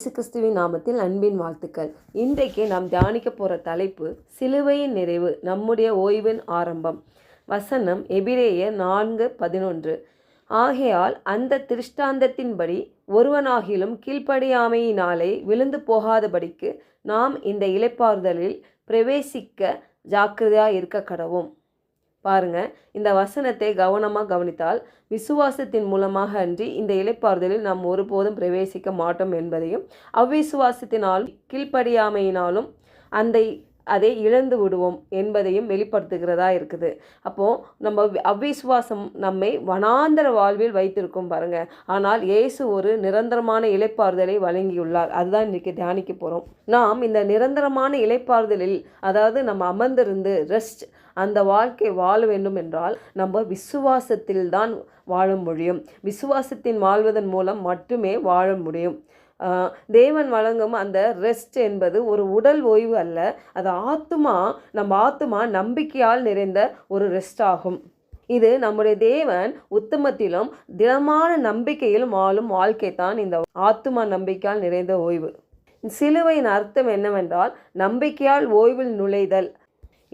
இயேசு கிறிஸ்துவின் நாமத்தில் அன்பின் வாழ்த்துக்கள். இன்றைக்கு நாம் தியானிக்க போகிற தலைப்பு சிலுவையின் நிறைவு நம்முடைய ஓய்வின் ஆரம்பம். வசனம் எபிரேயர் நான்கு பதினொன்று. ஆகையால் அந்த திருஷ்டாந்தத்தின்படி ஒருவனாகிலும் கீழ்ப்படியாமையினாலே விழுந்து போகாதபடிக்கு நாம் இந்த இளைப்பாறுதலில் பிரவேசிக்க ஜாக்கிரதையாக இருக்க கடவோம் பாருங்க. இந்த வசனத்தை கவனமாக கவனித்தால் விசுவாசத்தின் மூலமாக அன்றி இந்த இலைப்பாறுதலில் நாம் ஒருபோதும் பிரவேசிக்க மாட்டோம் என்பதையும் அவ்விசுவாசத்தினால் கீழ்ப்படியாமையினாலும் அந்த அதை இழந்து விடுவோம் என்பதையும் வெளிப்படுத்துகிறதா இருக்குது. அப்போது நம்ம அவ்விசுவாசம் நம்மை வனாந்தர வாழ்வில் வைத்திருக்கும் பாருங்க. ஆனால் இயேசு ஒரு நிரந்தரமான இலைப்பாறுதலை வழங்கியுள்ளார். அதுதான் இன்றைக்கி தியானிக்க போகிறோம் நாம் இந்த நிரந்தரமான இலைப்பாறுதலில் அதாவது நம்ம அமர்ந்திருந்து ரெஸ்ட் அந்த வாழ்க்கை வாழ வேண்டும் என்றால் நம்ம விசுவாசத்தில் தான் வாழ முடியும். விசுவாசத்தின் வாழ்வதன் மூலம் மட்டுமே வாழ முடியும். தேவன் வழங்கும் அந்த ரெஸ்ட் என்பது ஒரு உடல் ஓய்வு அல்ல. அது ஆத்துமா நம்ம ஆத்துமா நம்பிக்கையால் நிறைந்த ஒரு ரெஸ்ட் ஆகும். இது நம்முடைய தேவன் உத்தமத்திலும் திடமான நம்பிக்கையிலும் வாழும் வாழ்க்கை தான் இந்த ஆத்துமா நம்பிக்கையால் நிறைந்த ஓய்வு. சிலுவையின் அர்த்தம் என்னவென்றால் நம்பிக்கையால் ஓய்வில் நுழைதல்.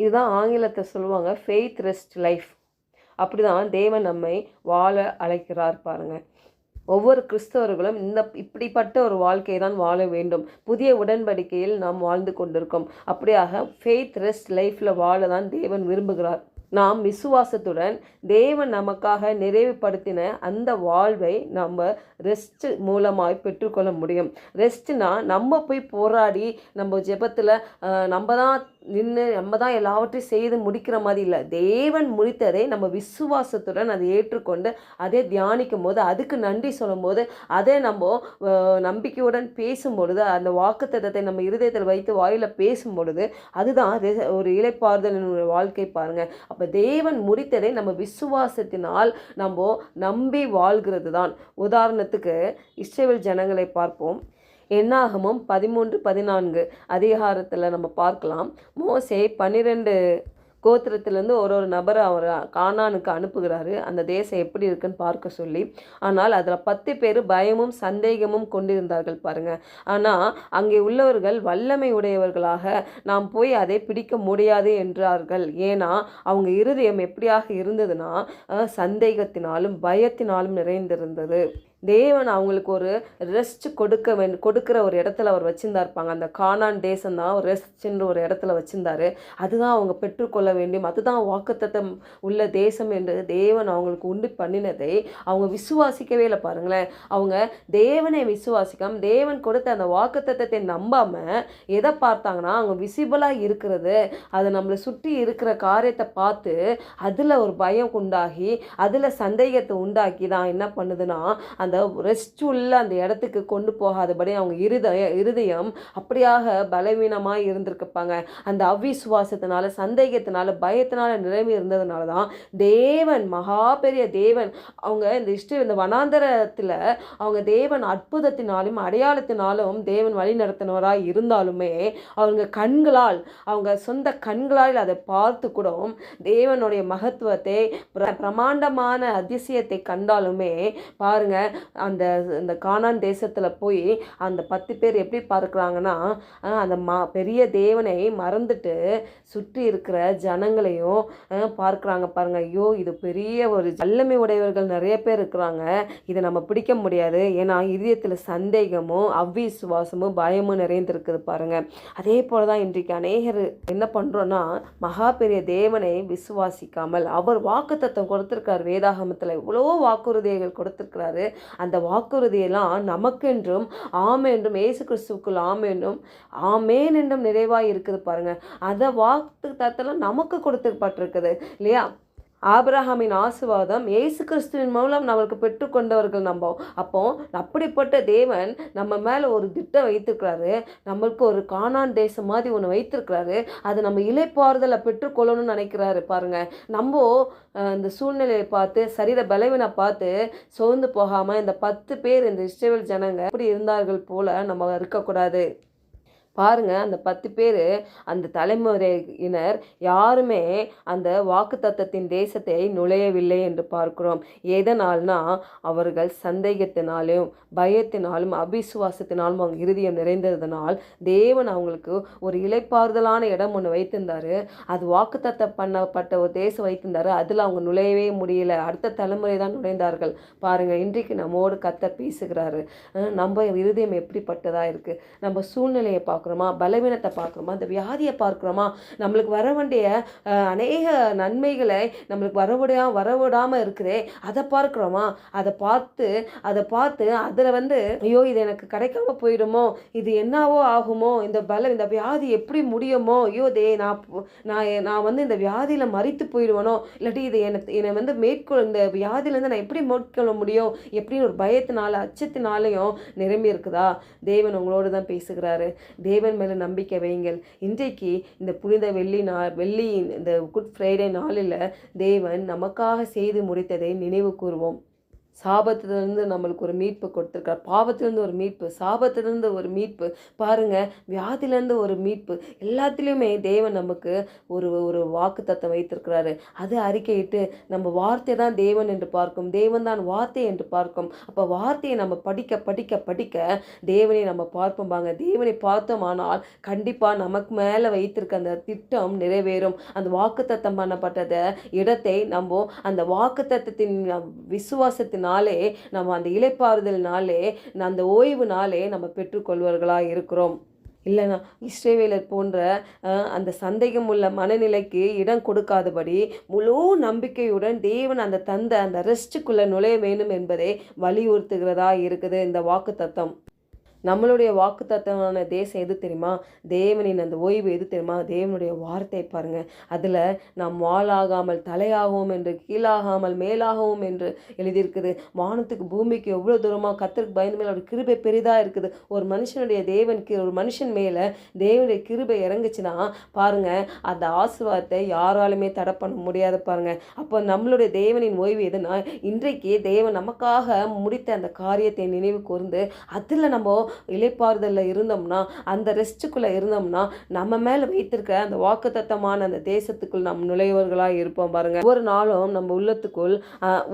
இதுதான் ஆங்கிலத்தை சொல்லுவாங்க ஃபெய்த் ரெஸ்ட் லைஃப் அப்படி தான் தேவன் நம்மை வாழ அழைக்கிறார் பாருங்கள் ஒவ்வொரு கிறிஸ்தவர்களும் இந்த இப்படிப்பட்ட ஒரு வாழ்க்கையை தான் வாழ வேண்டும். புதிய உடன்படிக்கையில் நாம் வாழ்ந்து கொண்டிருக்கோம். அப்படியாக ஃபெய்த் ரெஸ்ட் லைஃப்பில் வாழ தான் தேவன் விரும்புகிறார். நாம் விசுவாசத்துடன் தேவன் நமக்காக நிறைவுபடுத்தின அந்த வாழ்வை நம்ம ரெஸ்ட் மூலமாய் பெற்றுக்கொள்ள முடியும். ரெஸ்ட்னா நம்ம போய் போராடி நம்ம ஜெபத்தில் நம்ம தான் நின்று நம்ம தான் எல்லாவற்றையும் செய்து முடிக்கிற மாதிரி இல்லை. தேவன் முடித்ததை நம்ம விசுவாசத்துடன் அதை ஏற்றுக்கொண்டு அதே தியானிக்கும் போது அதுக்கு நன்றி சொல்லும் போது அதை நம்ம நம்பிக்கையுடன் பேசும் பொழுது அந்த வாக்குத்தத்தை நம்ம இருதயத்தில் வைத்து வாயில் பேசும் பொழுது அதுதான் ஒரு இலைப்பாறுதலின் வாழ்க்கை பாருங்கள் அப்போ தேவன் முடித்ததை நம்ம விசுவாசத்தினால் நம்ம நம்பி வாழ்கிறது தான் உதாரணத்துக்கு இஸ்ரேல் ஜனங்களை பார்ப்போம். என்னாகமும் பதிமூன்று பதினான்கு அதிகாரத்தில் நம்ம பார்க்கலாம். மோசே பன்னிரெண்டு கோத்திரத்திலேருந்து ஒரு ஒரு நபரை அவர் கானானுக்கு அனுப்புகிறாரு. அந்த தேசம் எப்படி இருக்குன்னு பார்க்க சொல்லி ஆனால் அதில் பத்து பேர் பயமும் சந்தேகமும் கொண்டிருந்தார்கள் பாருங்கள் ஆனால் அங்கே உள்ளவர்கள் வல்லமை உடையவர்களாக நாம் போய் அதை பிடிக்க முடியாது என்றார்கள். ஏன்னா அவங்க இருதயம் எப்படியாக இருந்ததுன்னா சந்தேகத்தினாலும் பயத்தினாலும் நிறைந்திருந்தது. தேவன் அவங்களுக்கு ஒரு ரெஸ்ட் கொடுக்க வேணும் கொடுக்குற ஒரு இடத்துல அவர் வச்சுருந்தாருப்பாங்க அந்த கானான் தேசம் தான் ரெஸ்ட்ன்ற ஒரு இடத்துல வச்சுருந்தாரு. அதுதான் அவங்க பெற்றுக்கொள்ள வேண்டும் அதுதான் வாக்குத்தத்தம் உள்ள தேசம் என்று தேவன் அவங்களுக்கு உண்டு பண்ணினதை அவங்க விசுவாசிக்கவே இல்லை பாருங்களேன். அவங்க தேவனை விசுவாசிக்காம தேவன் கொடுத்த அந்த வாக்குத்தத்தை நம்பாமல் எதை பார்த்தாங்கன்னா அவங்க விசிபிளாக இருக்கிறது. அதை நம்மளை சுற்றி இருக்கிற காரியத்தை பார்த்து அதில் ஒரு பயம் உண்டாகி அதில் சந்தேகத்தை உண்டாக்கி தான் என்ன பண்ணுதுன்னா அந்த ரெஸ்ட் உள்ள அந்த இடத்துக்கு கொண்டு போகாதபடி அவங்க இருதய இருதயம் அப்படியாக பலவீனமாக இருந்திருக்குப்பாங்க. அந்த அவிசுவாசத்தினால சந்தேகத்தினால பயத்தினால நிலைமை இருந்ததுனால தான் தேவன் மகா பெரிய தேவன் அவங்க இந்த இஷ்ட இந்த வனாந்தரத்தில் அவங்க தேவன் அற்புதத்தினாலும் அடையாளத்தினாலும் தேவன் வழி நடத்தினவராக இருந்தாலுமே அவங்க கண்களால் அவங்க சொந்த கண்களால் அதை பார்த்து கூட தேவனுடைய மகத்துவத்தை பிரமாண்டமான அதிசயத்தை கண்டாலுமே பாருங்கள் அந்த இந்த கானான் தேசத்தில் போய் அந்த பத்து பேர் எப்படி பார்க்குறாங்கன்னா அந்த மா பெரிய தேவனை மறந்துட்டு சுற்றி இருக்கிற ஜனங்களையும் பார்க்குறாங்க பாருங்க. ஐயோ இது பெரிய ஒரு வல்லமை உடையவர்கள் நிறைய பேர் இருக்கிறாங்க. இதை நம்ம பிடிக்க முடியாது. ஏன்னா இதயத்தில் சந்தேகமும் அவ்விசுவாசமும் பயமும் நிறைந்திருக்குது பாருங்கள் அதே போல தான் இன்றைக்கு அநேகர் என்ன பண்ணுறோன்னா மகா பெரிய தேவனை விசுவாசிக்காமல் அவர் வாக்குத்தத்தம் கொடுத்துருக்கார் வேதாகமத்தில். எவ்வளோ வாக்குறுதிகள் கொடுத்துருக்கிறாரு. அந்த வாக்குறுதியெல்லாம் நமக்கென்றும் ஆம் என்றும் ஏசு கிறிஸ்துக்குள் ஆம் என்றும் ஆமேன் என்றும் நிறைவாக இருக்குது பாருங்க. அந்த வாக்கு தத்தெல்லாம் நமக்கு கொடுத்துப்பட்டிருக்குது இல்லையா? ஆபிரஹாமின் ஆசுவாதம் ஏசு கிறிஸ்துவின் மூலம் நம்மளுக்கு பெற்றுக்கொண்டவர்கள் நம்ம அப்போ அப்படிப்பட்ட தேவன் நம்ம மேலே ஒரு திட்டம் வைத்திருக்கிறாரு. நம்மளுக்கு ஒரு காணான் தேசம் மாதிரி ஒன்று வைத்திருக்கிறாரு. அது நம்ம இலைப்பாறுதலை பெற்றுக்கொள்ளணும்னு நினைக்கிறாரு. பாருங்க நம்ம இந்த சூழ்நிலையை பார்த்து சரீர பலவீனை பார்த்து சோர்ந்து போகாமல் இந்த பத்து பேர் இந்த இஸ்ரேல் ஜனங்க எப்படி இருந்தார்கள் போல நம்ம இருக்கக்கூடாது. பாருங்கள் அந்த பத்து பேர் அந்த தலைமுறையினர் யாருமே அந்த வாக்குத்தத்தத்தின் தேசத்தை நுழையவில்லை என்று பார்க்கிறோம். எதனால்னா அவர்கள் சந்தேகத்தினாலும் பயத்தினாலும் அபிசுவாசத்தினாலும் அவங்க இருதயம் நிறைந்ததுனால் தேவன் அவங்களுக்கு ஒரு இலைப்பாறுதலான இடம் ஒன்று வைத்திருந்தாரு. அது வாக்குத்தத்தம் பண்ணப்பட்ட ஒரு தேசம் வைத்திருந்தாரு. அதில் அவங்க நுழையவே முடியல. அடுத்த தலைமுறை தான் நுழைந்தார்கள். பாருங்கள் இன்றைக்கு நம்மோடு கத்த பேசுகிறாரு. நம்ம இருதயம் எப்படிப்பட்டதாக இருக்குது நம்ம சூழ்நிலையை பார்க்குறோமா? பலவீனத்தை பார்க்குறோமா? இந்த வியாதியை பார்க்குறோமா? நம்மளுக்கு வர வேண்டிய அநேக நன்மைகளை நம்மளுக்கு வரவிடா வரவிடாமல் இருக்குதே அதை பார்க்குறோமா? அதை பார்த்து அதை பார்த்து அதில் வந்து ஐயோ இது எனக்கு கிடைக்காம போயிடுமோ? இது என்னவோ ஆகுமோ? இந்த பல இந்த வியாதி எப்படி முடியுமோ? ஐயோ தே நான் நான் நான் வந்து இந்த வியாதியில் மறித்து போயிடுவனோ? இல்லாட்டி இது எனக்கு என்னை வந்து மேற்கொள் இந்த வியாதியிலேருந்து நான் எப்படி மேற்கொள்ள முடியும்? எப்படின்னு ஒரு பயத்தினால அச்சத்தினாலையும் நிரம்பி இருக்குதா? தேவன் உங்களோடு தான் பேசுகிறாரு. தேவன் மேலே நம்பிக்கை வையுங்கள். இன்றைக்கு இந்த புனித வெள்ளி நாள் வெள்ளி இந்த குட் ஃப்ரைடே நாளில் தேவன் நமக்காக செய்து முடித்ததை நினைவு கூறுவோம் சாபத்திலிருந்து நம்மளுக்கு ஒரு மீட்பு கொடுத்துருக்கார். பாவத்திலேருந்து ஒரு மீட்பு சாபத்திலேருந்து ஒரு மீட்பு. பாருங்க வியாதியிலேருந்து ஒரு மீட்பு. எல்லாத்துலேயுமே தேவன் நமக்கு ஒரு ஒரு வாக்கு தத்தம் வைத்திருக்கிறாரு. அது அறிக்கையிட்டு நம்ம வார்த்தை தான் தேவன் என்று பார்க்கும். தேவன் தான் வார்த்தை என்று பார்க்கும். அப்போ வார்த்தையை நம்ம படிக்க படிக்க படிக்க தேவனை நம்ம பார்ப்போம்பாங்க தேவனை பார்த்தோமானால் கண்டிப்பாக நமக்கு மேலே வைத்திருக்க அந்த திட்டம் நிறைவேறும். அந்த வாக்குத்தத்தம் பண்ணப்பட்டத இடத்தை நம்ம அந்த வாக்குத்தத்தத்தின் நாளே நம்ம அந்த இலைப்பாறுதலினாலே அந்த ஓய்வு நாளே நம்ம பெற்றுக்கொள்வர்களாக இருக்கிறோம். இல்லைனா இஸ்ரேவேலர் போன்ற அந்த சந்தேகம் உள்ள மனநிலைக்கு இடம் கொடுக்காதபடி முழு நம்பிக்கையுடன் தேவன் அந்த தந்த அந்த ரெஸ்ட்டுக்குள்ளே நுழைய வேண்டும் என்பதை வலியுறுத்துகிறதா இருக்குது இந்த வாக்கு தத்தம் நம்மளுடைய வாக்கு தத்துவமான தேசம் எது தெரியுமா? தேவனின் அந்த ஓய்வு எது தெரியுமா? தேவனுடைய வார்த்தை பாருங்க. அதில் நாம் வாளாகாமல் தலையாகவும் என்று கீழாகாமல் மேலாகவும் என்று எழுதியிருக்குது. வானத்துக்கு பூமிக்கு எவ்வளோ தூரமாக கத்திற்கு பயந்து மேலே ஒரு கிருபை பெரிதாக இருக்குது. ஒரு மனுஷனுடைய தேவனுக்கு ஒரு மனுஷன் மேலே தேவனுடைய கிருபை இறங்குச்சுன்னா பாருங்க அந்த ஆசீர்வாதத்தை யாராலுமே தடை பண்ண முடியாது பாருங்க. அப்போ நம்மளுடைய தேவனின் ஓய்வு எதுனா இன்றைக்கு தேவன் நமக்காக முடித்த அந்த காரியத்தை நினைவு கூர்ந்து அதில் நம்ம இலைப்பாறுதலில் இருந்தோம்னா அந்த ரெஸ்ட்டுக்குள்ளே இருந்தோம்னா நம்ம மேலே வைத்திருக்க அந்த வாக்குத்தத்தமான அந்த தேசத்துக்குள் நம் நுழைவர்களாக இருப்போம் பாருங்க. ஒவ்வொரு நாளும் நம்ம உள்ளத்துக்குள்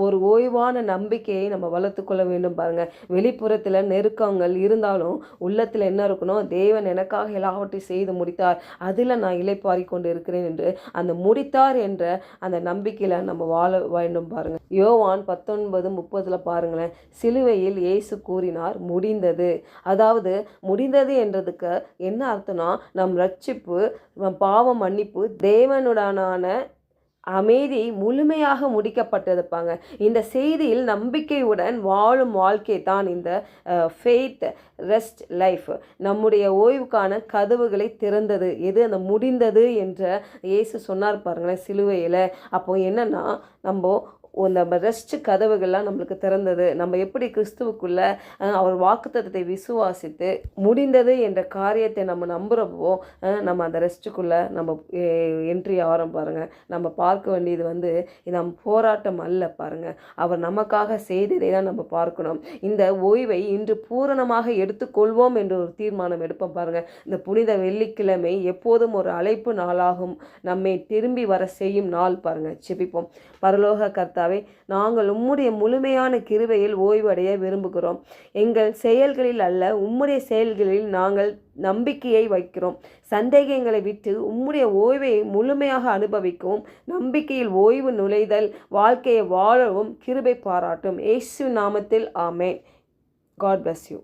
ஒரு ஓய்வான நம்பிக்கையை நம்ம வளர்த்துக்கொள்ள வேண்டும் பாருங்க. வெளிப்புறத்தில் நெருக்கங்கள் இருந்தாலும் உள்ளத்தில் என்ன இருக்கணும்? தேவன் எனக்காக எல்லாவற்றையும் செய்து முடித்தார். அதில் நான் இலைப்பாரி கொண்டு இருக்கிறேன் என்று அந்த முடித்தார் என்ற அந்த நம்பிக்கையில் நம்ம வாழ வேண்டும் பாருங்க. யோவான் பத்தொன்பது முப்பதில் பாருங்களேன். சிலுவையில் இயேசு கூறினார் முடிந்தது. அதாவது முடிந்தது என்றதுக்கு என்ன அர்த்தம்னா நம் ரட்சிப்பு நம் பாவ மன்னிப்பு தேவனுடனான அமைதி முழுமையாக முடிக்கப்பட்டிருப்பாங்க. இந்த செய்தியில் நம்பிக்கையுடன் வாழும் வாழ்க்கை தான் இந்த ஃபெய்த் ரெஸ்ட் லைஃப் நம்முடைய ஓய்வுக்கான கதவுகளை திறந்தது. எது? அந்த முடிந்தது என்ற இயேசு சொன்னார் பாருங்களேன் சிலுவையில். அப்போ என்னென்னா நம்ம அந்த ரெஸ்ட் கதவுகள்லாம் நம்மளுக்கு திறந்தது. நம்ம எப்படி கிறிஸ்துவுக்குள்ளே அவர் வாக்குத்தத்தை விசுவாசித்து முடிந்தது என்ற காரியத்தை நம்ம நம்புகிறப்போ நம்ம அந்த ரெஸ்ட்டுக்குள்ளே நம்ம என்ட்ரி ஆகிறோம் பாருங்கள் நம்ம பார்க்க வேண்டியது வந்து நம் போராட்டம் அல்ல பாருங்கள் அவர் நமக்காக செய்ததை தான் நம்ம பார்க்கணும். இந்த ஓய்வை இன்று பூரணமாக எடுத்துக்கொள்வோம் என்ற ஒரு தீர்மானம் எடுப்போம் பாருங்கள் இந்த புனித வெள்ளிக்கிழமை எப்போதும் ஒரு அழைப்பு நாளாகும். நம்மை திரும்பி வர செய்யும் நாள் பாருங்கள் செபிப்போம். பரலோக கர்த்தா கர்த்தாவே நாங்கள் உம்முடைய முழுமையான கிருபையில் ஓய்வடைய விரும்புகிறோம். எங்கள் செயல்களில் அல்ல உம்முடைய செயல்களில் நாங்கள் நம்பிக்கையை வைக்கிறோம். சந்தேகங்களை விட்டு உம்முடைய ஓய்வை முழுமையாக அனுபவிக்கவும் நம்பிக்கையில் ஓய்வு நுழைதல் வாழ்க்கையை வாழவும் கிருபை பாராட்டும். இயேசு நாமத்தில் ஆமே காட் பிளஸ் யூ